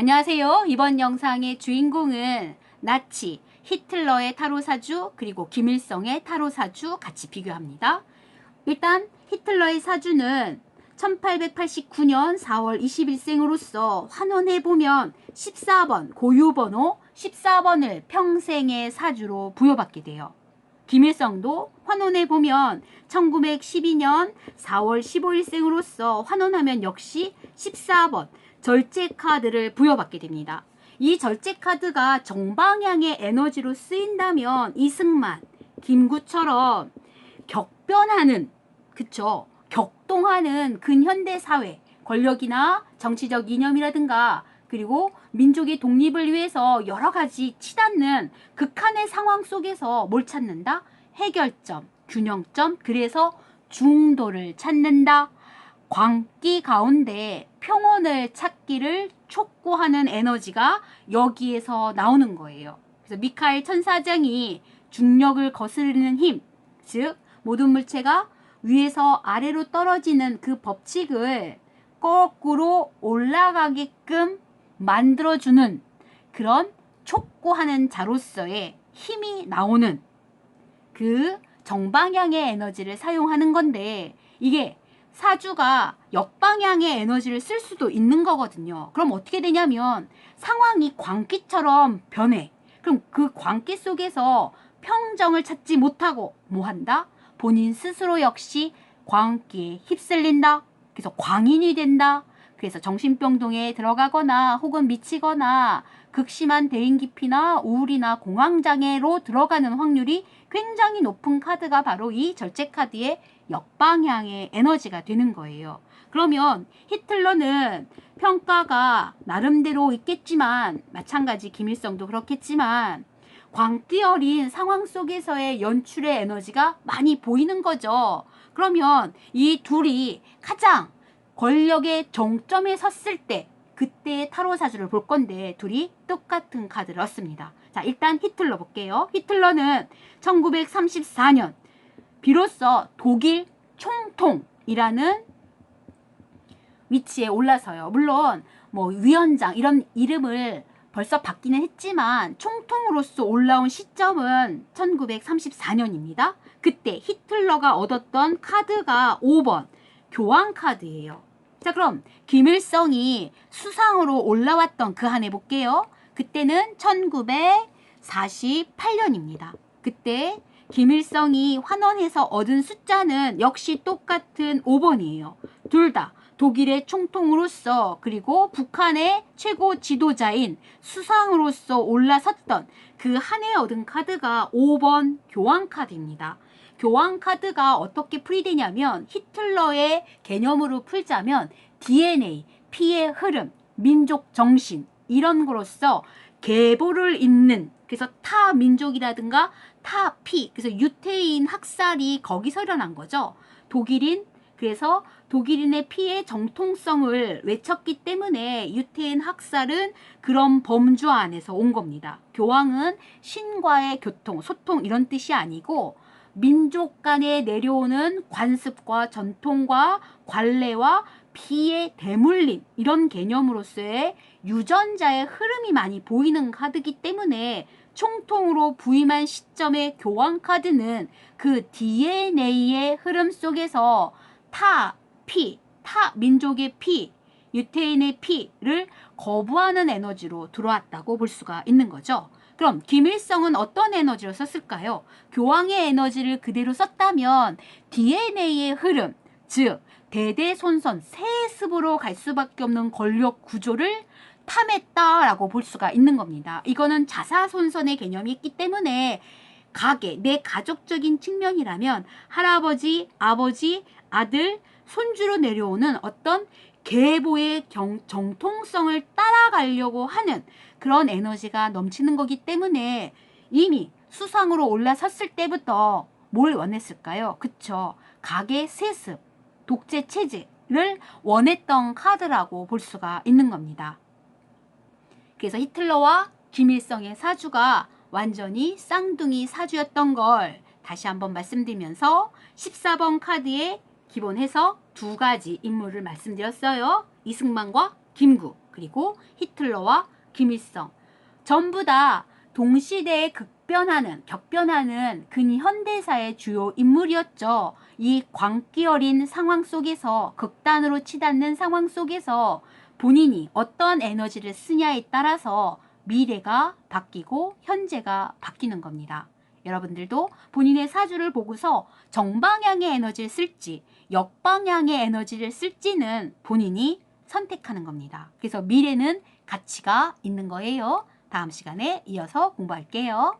안녕하세요. 이번 영상의 주인공은 나치, 히틀러의 타로사주, 그리고 김일성의 타로사주 같이 비교합니다. 일단 히틀러의 사주는 1889년 4월 20일생으로서 환원해보면 14번 고유번호 14번을 평생의 사주로 부여받게 돼요. 김일성도 환원해보면 1912년 4월 15일생으로서 환원하면 역시 14번 절제 카드를 부여받게 됩니다. 이 절제 카드가 정방향의 에너지로 쓰인다면 이승만, 김구처럼 격변하는 그쵸 격동하는 근현대 사회 권력이나 정치적 이념이라든가 그리고 민족의 독립을 위해서 여러 가지 치닫는 극한의 상황 속에서 뭘 찾는다? 해결점, 균형점, 그래서 중도를 찾는다. 광기 가운데 평온을 찾기를 촉구하는 에너지가 여기에서 나오는 거예요. 그래서 미카엘 천사장이 중력을 거스르는 힘, 즉 모든 물체가 위에서 아래로 떨어지는 그 법칙을 거꾸로 올라가게끔 만들어주는 그런 촉구하는 자로서의 힘이 나오는 그 정방향의 에너지를 사용하는 건데 이게 사주가 역방향의 에너지를 쓸 수도 있는 거거든요. 그럼 어떻게 되냐면 상황이 광기처럼 변해. 그럼 그 광기 속에서 평정을 찾지 못하고 뭐 한다? 본인 스스로 역시 광기에 휩쓸린다. 그래서 광인이 된다. 그래서 정신병동에 들어가거나 혹은 미치거나 극심한 대인기피나 우울이나 공황장애로 들어가는 확률이 굉장히 높은 카드가 바로 이 절제 카드의 역방향의 에너지가 되는 거예요. 그러면 히틀러는 평가가 나름대로 있겠지만 마찬가지 김일성도 그렇겠지만 광기 어린 상황 속에서의 연출의 에너지가 많이 보이는 거죠. 그러면 이 둘이 가장 권력의 정점에 섰을 때 그때의 타로 사주를 볼 건데 둘이 똑같은 카드를 얻습니다. 자, 일단 히틀러 볼게요. 히틀러는 1934년 비로소 독일 총통이라는 위치에 올라서요. 물론 뭐 위원장 이런 이름을 벌써 받기는 했지만 총통으로서 올라온 시점은 1934년입니다. 그때 히틀러가 얻었던 카드가 5번 교황 카드예요. 자 그럼 김일성이 수상으로 올라왔던 그 한 해 볼게요. 그때는 1948년입니다. 그때 김일성이 환원해서 얻은 숫자는 역시 똑같은 5번이에요. 둘 다 독일의 총통으로서 그리고 북한의 최고 지도자인 수상으로서 올라섰던 그 한 해 얻은 카드가 5번 교황 카드입니다. 교황 카드가 어떻게 풀이되냐면 히틀러의 개념으로 풀자면 DNA, 피의 흐름, 민족 정신 이런 거로서 계보를 잇는 그래서 타 민족이라든가 타 피, 그래서 유태인 학살이 거기서 일어난 거죠. 독일인, 그래서 독일인의 피의 정통성을 외쳤기 때문에 유태인 학살은 그런 범주 안에서 온 겁니다. 교황은 신과의 교통, 소통 이런 뜻이 아니고 민족 간에 내려오는 관습과 전통과 관례와 피의 대물림 이런 개념으로서의 유전자의 흐름이 많이 보이는 카드기 때문에 총통으로 부임한 시점의 교황 카드는 그 DNA의 흐름 속에서 타, 피, 타 민족의 피, 유태인의 피를 거부하는 에너지로 들어왔다고 볼 수가 있는 거죠. 그럼 김일성은 어떤 에너지로 썼을까요? 교황의 에너지를 그대로 썼다면 DNA의 흐름, 즉 대대손손 세습으로 갈 수밖에 없는 권력 구조를 탐했다라고 볼 수가 있는 겁니다. 이거는 자사손손의 개념이 있기 때문에 가계, 내 가족적인 측면이라면 할아버지, 아버지, 아들, 손주로 내려오는 어떤 계보의 경, 정통성을 따라가려고 하는 그런 에너지가 넘치는 거기 때문에 이미 수상으로 올라섰을 때부터 뭘 원했을까요? 그쵸. 가계 세습, 독재 체제를 원했던 카드라고 볼 수가 있는 겁니다. 그래서 히틀러와 김일성의 사주가 완전히 쌍둥이 사주였던 걸 다시 한번 말씀드리면서 14번 카드에 기본 해석 두 가지 인물을 말씀드렸어요. 이승만과 김구. 그리고 히틀러와 김일성 전부 다 동시대에 급변하는 격변하는 근현대사의 주요 인물이었죠. 이 광기 어린 상황 속에서 극단으로 치닫는 상황 속에서 본인이 어떤 에너지를 쓰냐에 따라서 미래가 바뀌고 현재가 바뀌는 겁니다. 여러분들도 본인의 사주를 보고서 정방향의 에너지를 쓸지 역방향의 에너지를 쓸지는 본인이 선택하는 겁니다. 그래서 미래는 가치가 있는 거예요. 다음 시간에 이어서 공부할게요.